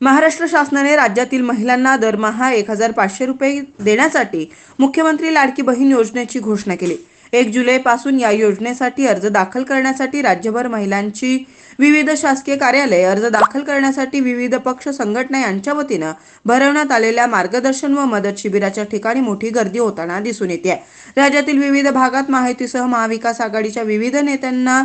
महाराष्ट्र शासनाने राज्यातील महिलांना दरमहा एक हजार पाचशे रुपये देण्यासाठी मुख्यमंत्री लाडकी बहीण योजनेची घोषणा केली. एक जुलै पासून या योजनेसाठी अर्ज दाखल करण्यासाठी राज्यभर महिलांची विविध शासकीय कार्यालय अर्ज दाखल करण्यासाठी विविध पक्ष संघटना यांच्या वतीनं भरवण्यात आलेल्या मार्गदर्शन व मदत शिबिराच्या ठिकाणी मोठी गर्दी होताना दिसून येते राज्यातील विविध भागात माहितीसह महाविकास आघाडीच्या विविध नेत्यांना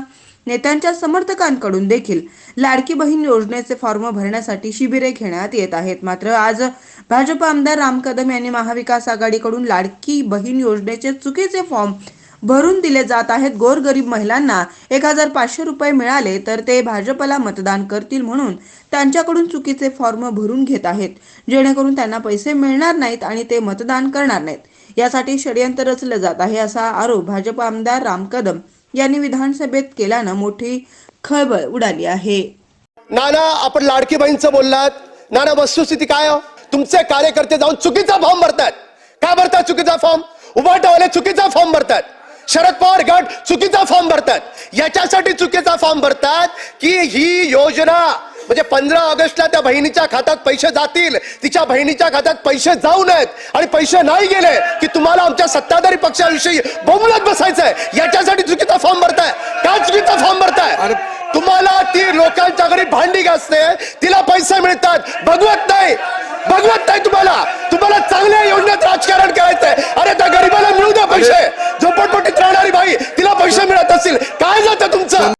नेत्यांच्या समर्थकांकडून देखील लाडकी बहीण योजनेचे फॉर्म भरण्यासाठी शिबिरे घेण्यात येत आहेत. मात्र आज भाजप आमदार राम कदम यांनी महाविकास आघाडीकडून लाडकी बहीण योजनेचे चुकीचे फॉर्म भरून दिले जात आहेत. गोरगरीब महिलांना एक हजार पाचशे रुपये मिळाले तर ते भाजपला मतदान करतील म्हणून त्यांच्याकडून चुकीचे फॉर्म भरून घेत आहेत. जेणेकरून त्यांना पैसे मिळणार नाहीत आणि ते मतदान करणार नाहीत. यासाठी षडयंत्र रचलं जात आहे असा आरोप भाजप आमदार राम कदम यांनी विधानसभेत केल्यानं मोठी खळबळ उडाली आहे. नाना आपण लाडकी बहीणचं बोललात. नाना वस्तुस्थिती काय हो? तुमचे कार्यकर्ते जाऊन चुकीचा फॉर्म भरतात. काय भरतात चुकीचा फॉर्म उभाटावाले चुकीचा फॉर्म भरतात. शरद पवार गट चुकीचा फॉर्म भरतात. याच्यासाठी चुकीचा फॉर्म भरतात की ही योजना म्हणजे पंधरा ऑगस्टला त्या बहिणीच्या खात्यात पैसे जातील. तिच्या बहिणीच्या खात्यात पैसे जाऊ नयेत. आणि पैसे नाही गेले की तुम्हाला आमच्या सत्ताधारी पक्षाविषयी बोमलत बसायचंय. याच्यासाठी चुकीचा भरताय तुम्हाला ती लोकांच्या घरी भांडी घासते तिला पैसे मिळतात. भगवत नाही. भगवत नाही तुम्हाला. तुम्हाला चांगल्या योजनेत राजकारण करायचंय. अरे त्या गरीबाला मिळू द्या पैसे. झोपडपट्टीत राहणारी बाई तिला पैसे मिळत असतील. काय जातं तुमचं?